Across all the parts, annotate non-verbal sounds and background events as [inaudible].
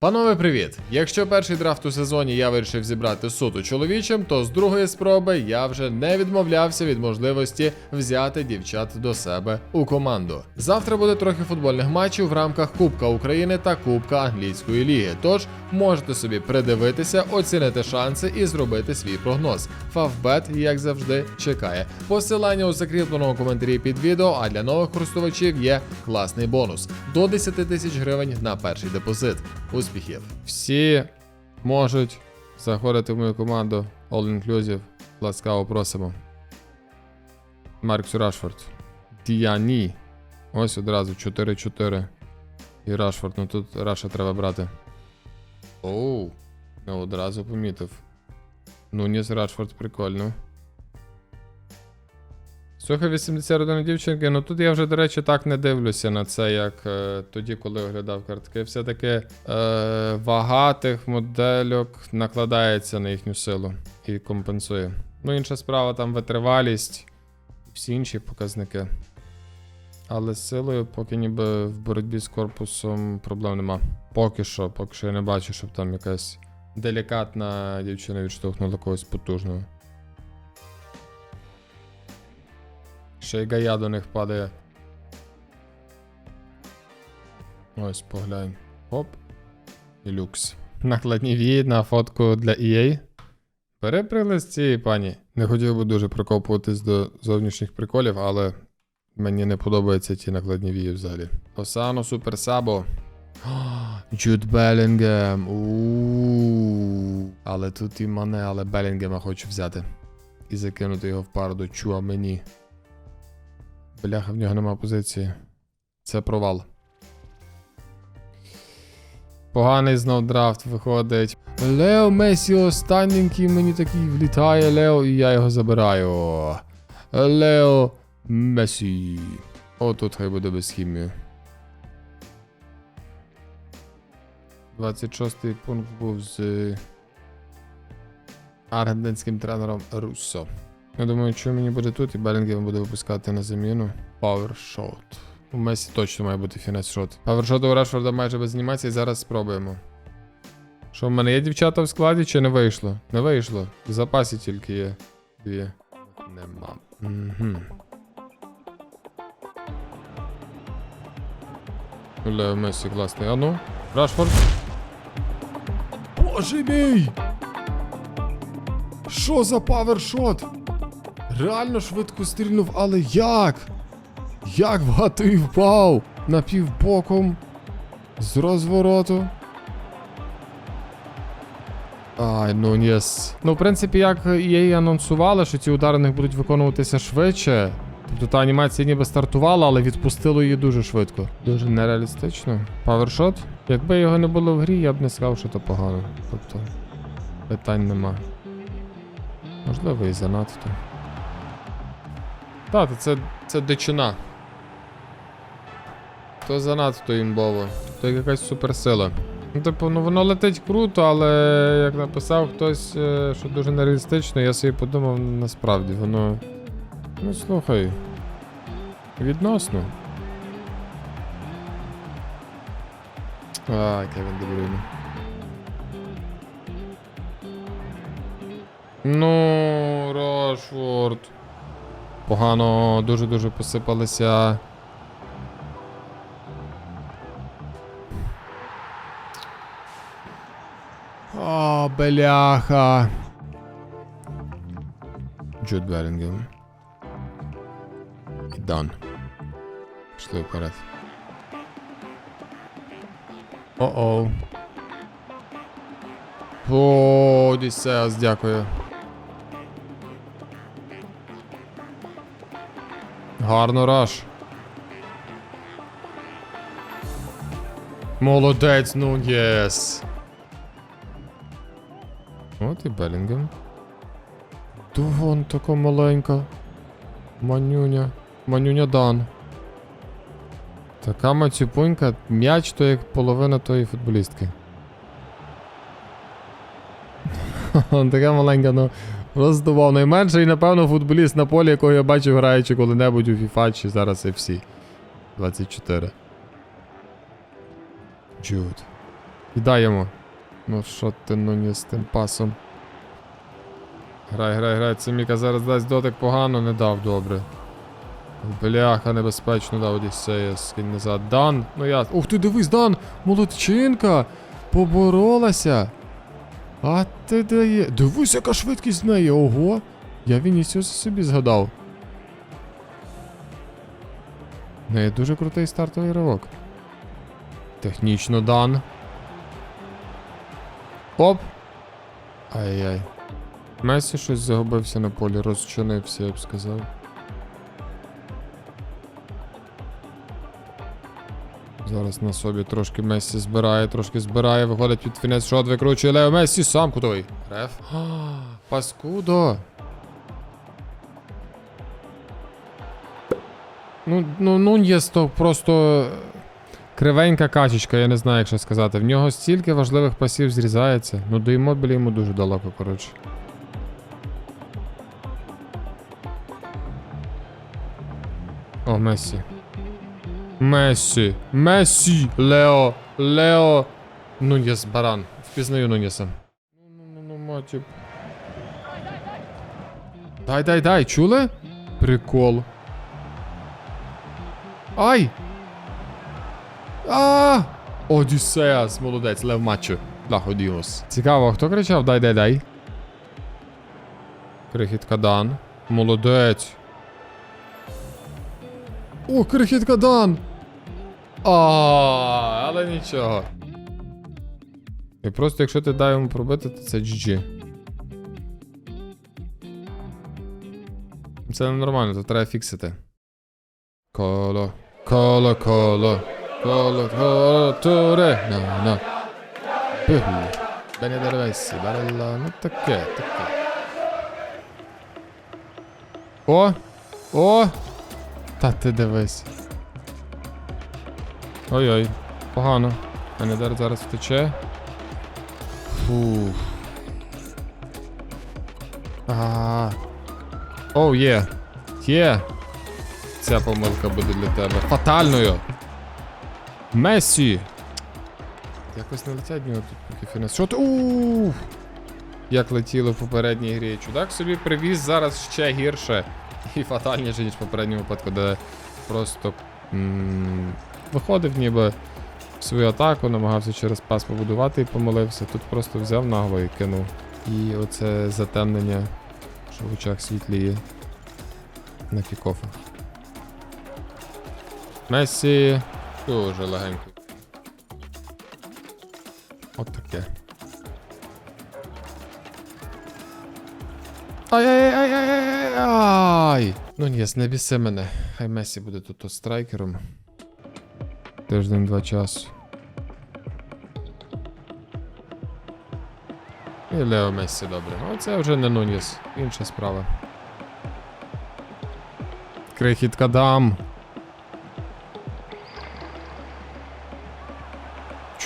Панове, привіт! Якщо перший драфт у сезоні я вирішив зібрати суто чоловічим, то з другої спроби я вже не відмовлявся від можливості взяти дівчат до себе у команду. Завтра буде трохи футбольних матчів в рамках Кубка України та Кубка Англійської ліги. Тож можете собі придивитися, оцінити шанси і зробити свій прогноз. Фавбет, як завжди, чекає. Посилання у закріпленому коментарі під відео, а для нових користувачів є класний бонус до 10 тисяч гривень на перший депозит. Успіхів! Всі можуть заходити в мою команду All Inclusive. Ласкаво просимо. Маркс Рашфорд. Діані. Ось одразу 4-4. І Рашфорд. Ну тут Раша треба брати. Оу. Не одразу помітив. Ну, ніс Рашфорд прикольно. Слухай, 81 дівчинки, ну тут я вже, до речі, так не дивлюся на це, як е, тоді, коли оглядав картки. Все-таки е, вага тих модельок накладається на їхню силу і компенсує. Ну, інша справа, там витривалість всі інші показники. Але з силою, поки ніби в боротьбі з корпусом проблем нема. Поки що, поки що я не бачу, щоб там якась делікатна дівчина відштовхнула когось потужного. Ще й гая до них падає. Ось, поглянь. Оп. І люкс. [laughs] Накладні вії на фотку для EA. Бери цієї пані. Не хотів би дуже прикопуватись до зовнішніх приколів, але мені не подобаються ті накладні вії взагалі. Осано Супер Сабо. [gasps] Джуд Белінгем. Але тут і мене, але Белінгема хочу взяти. І закинути його в пару до Чуамені. Бляха, в нього нема позиції. Це провал. Поганий знов драфт виходить. Лео Месі останній мені такий влітає Лео, і я його забираю. Лео Месі. О, тут хай буде без хімії. 26-й пункт був з аргентинським тренером Руссо. Я думаю, що мені буде тут, і Белінгем буде випускати на заміну. Powershot. У Месі точно має бути фінес-шот. Powershot у Решфорда майже без анімації, зараз спробуємо. Що, в мене є дівчата в складі чи не вийшло? Не вийшло. В запасі тільки є дві. Нема. Угу. Лео Месі класний. А Рашфорд. Боже мій! Що за павершот? Реально швидко стрільнув, але як? Як багато і впав? Напівбоком. З розвороту. Ай, ну єс. Ну, в принципі, як її анонсували, що ці удари них будуть виконуватися швидше. Тобто та анімація ніби стартувала, але відпустило її дуже швидко. Дуже нереалістично. Павершот? Якби його не було в грі, я б не сказав, що то погано. Тобто, питань нема. Можливо, і занадто. Так, це, це дичина. То занадто імбово. То якась суперсила. Ну, типу, ну воно летить круто, але як написав хтось, е, що дуже нереалістично, я собі подумав, насправді воно. Ну слухай. Відносно. А, Кевін Дебрюйне. Ну, Рошфорд. Погано, дуже-дуже посипалися. О, бляха. Джуд Белінгем. І Дан. Пішли вперед. О-оу. О, Одіссеас, дякую. Гарно раш. Молодець, ну єс. От і Белінгем. То вон така маленька. Манюня. Манюня Дан. Така мацюпунька, м'яч то як половина тої футболістки. [laughs] така маленька, ну. Вау, найменший, напевно, футболіст на полі, якого я бачив, граючи коли-небудь у FIFA чи зараз FC. 24. Джуд. І. Ну що ти ну не з тим пасом. Грай, грай, грай. Це Міка зараз дасть дотик погано, не дав добре. Бляха, небезпечно дав Одіссея, скинь назад. Дан, ну я. Ух ти, дивись, Дан! Молодчинка! Поборолася! А ти дає. Дивись, яка швидкість в неї, ого! Я Вінісіуса собі згадав. В неї дуже крутий стартовий ривок. Технічно дан. Оп! Ай-яй. Месі щось загубився на полі, розчинився, я б сказав. Зараз на собі трошки Месі збирає, трошки збирає, виходить під фінець шот, викручує Лео Месі, сам кутовий. Реф. А, Паскудо. Ну, ну, ну, є то просто кривенька качечка, я не знаю, як що сказати. В нього стільки важливих пасів зрізається. Ну, до імобілі йому дуже далеко, коротше. О, Месі. Месі. Месі. Лео. Лео. Нуньєс, баран. Впізнаю Нуньєса. Ну, ну, ну, ну, матіп. Дай, дай, дай, чули? Прикол. Ай! А! Одіссеас, молодець, лев матчу. Да, Ладіос. Цікаво, хто кричав дай дай дай. Крихітка Дан. Молодець. О, крихітка Дан! А, але нічого. І просто якщо ти дай йому пробити, то це GG. Це ненормально, то треба фіксити. Коло, коло, коло, коло, коло, туре, на, на. Бене дервесі, барелла, ну таке, таке. О! О! Та ти дивись. Ой-ой, погано. Бенедер зараз втече. Фух. А. Оу, є. Є. Ця помилка буде для тебе. Фатальною. Месі. Якось не летять в нього тут поки фінес. Що ти? Ууу. Як летіло в попередній грі. Чудак собі привіз зараз ще гірше. І фатальніше, ніж в попередньому випадку, де просто м- виходив ніби в свою атаку, намагався через пас побудувати і помилився. Тут просто взяв нагло і кинув. І оце затемнення, що в очах світліє на кікофах. Месі дуже легенько. От таке. Ай-яй-яй-яй-яй-яй! Ну ні, не біси мене. Хай Месі буде тут страйкером. Тиждень-два часу. І Лео Мессі добре. Ну це вже не Нуніс. Інша справа. Крихітка дам.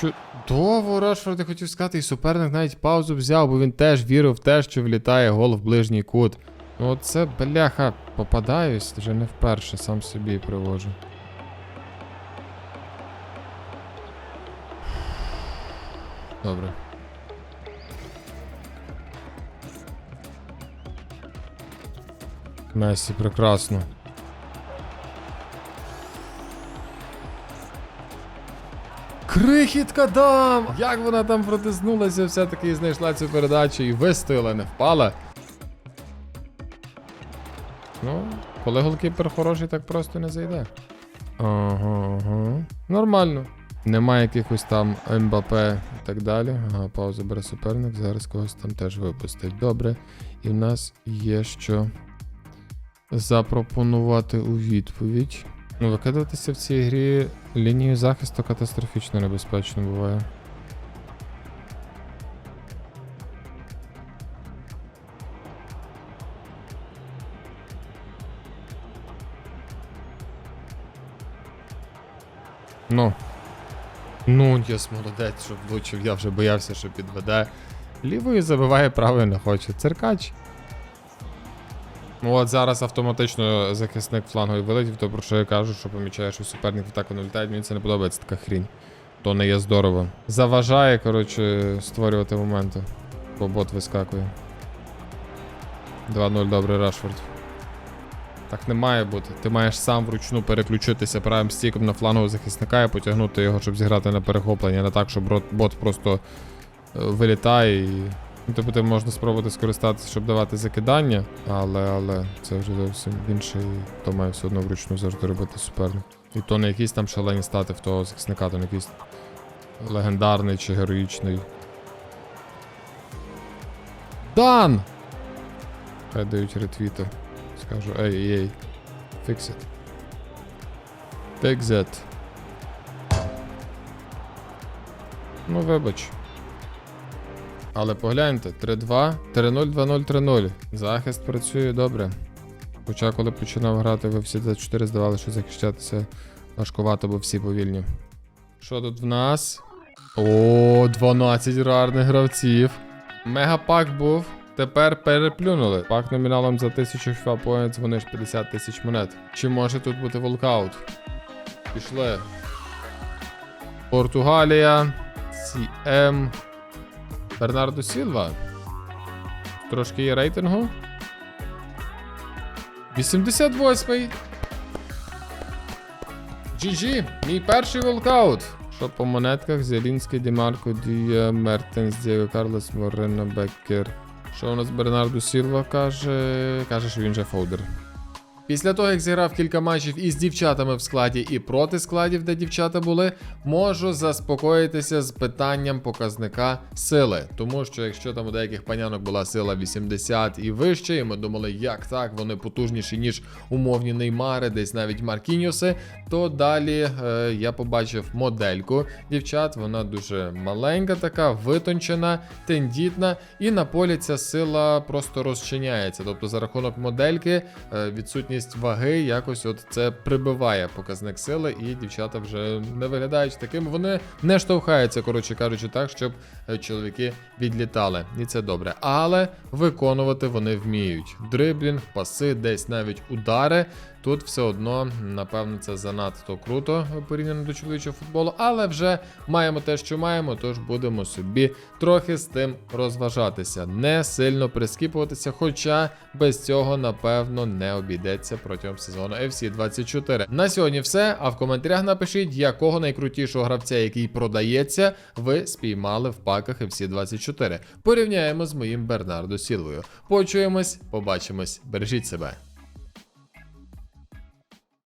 Чудово, Рашфорд, я хотів сказати, і суперник навіть паузу взяв, бо він теж вірив в те, що влітає гол в ближній кут. Ну оце, бляха, попадаюсь, вже не вперше, сам собі привожу. Добре. Месі, прекрасно. Крихітка дам! Як вона там протиснулася, все-таки знайшла цю передачу і вистояла, не впала. Ну, коли голкіпер хороший, так просто не зайде. Ага, ага. Нормально. Нема якихось там МБП і так далі. Ага, пауза бере суперник, зараз когось там теж випустить. Добре. І в нас є що запропонувати у відповідь. Ну, викидатися в цій грі лінію захисту катастрофічно небезпечно буває. Ну. Ну, яс молодець, що влучив, я вже боявся, що підведе. Лівою забиває, правою не хоче. Циркач. Ну от зараз автоматично захисник флангою вилетів, то про що я кажу, що помічає, що суперник в атаку не літає, мені це не подобається така хрінь. То не є здорово. Заважає, коротше, створювати моменти. Бо бот вискакує. 2-0, добре, Рашфорд. Так не має бути. Ти маєш сам вручну переключитися правим стіком на флангового захисника і потягнути його, щоб зіграти на перехоплення, не так, щоб бот- бот просто е, вилітає і. Ну, Тобто можна спробувати скористатися, щоб давати закидання, але, але це вже зовсім інше, і то має все одно вручну завжди робити суперник. І то не якісь там шалені стати в того захисника, то не якийсь легендарний чи героїчний. Дан! Хай дають ретвіти. Скажу, ей, ей. Fix it. Fix it. Ну, вибач. Але погляньте, 3-2, 3-0, 2-0, 3-0. Захист працює добре. Хоча коли починав грати в FC 4 здавалося, що захищатися важкувато, бо всі повільні. Що тут в нас? О, 12 рарних гравців. Мегапак був. Тепер переплюнули. Пак номіналом за 1000 FIFA Points, вони ж 50 тисяч монет. Чи може тут бути волкаут? Пішли. Португалія. CM. Бернардо Сілва. Трошки є рейтингу. 88-й. GG, мій перший волкаут. Що по монетках? Зелінський, Дімарко, Дія, Мертенс, Дієго Карлос, Морено, Беккер. Що у нас Бернарду Сілва каже? Каже, що він же фолдер. Після того, як зіграв кілька матчів із дівчатами в складі і проти складів, де дівчата були, можу заспокоїтися з питанням показника сили. Тому що якщо там у деяких панянок була сила 80 і вище, і ми думали, як так, вони потужніші, ніж умовні неймари, десь навіть Маркіньоси, то далі е, я побачив модельку дівчат. Вона дуже маленька, така, витончена, тендітна, і на полі ця сила просто розчиняється. Тобто за рахунок модельки е, відсутність ваги якось от це прибиває показник сили, і дівчата вже не виглядають такими. Вони не штовхаються, коротше кажучи, так, щоб е, чоловіки відлітали. І це добре. Але виконувати вони вміють. Дриблінг, паси, десь навіть удари. Тут все одно, напевно, це занадто круто порівняно до чоловічого футболу, але вже маємо те, що маємо, тож будемо собі трохи з тим розважатися, не сильно прискіпуватися, хоча без цього, напевно, не обійдеться протягом сезону FC 24. На сьогодні все. А в коментарях напишіть, якого найкрутішого гравця, який продається, ви спіймали в паках FC 24. Порівняємо з моїм Бернардо Сілвою. Почуємось, побачимось, бережіть себе.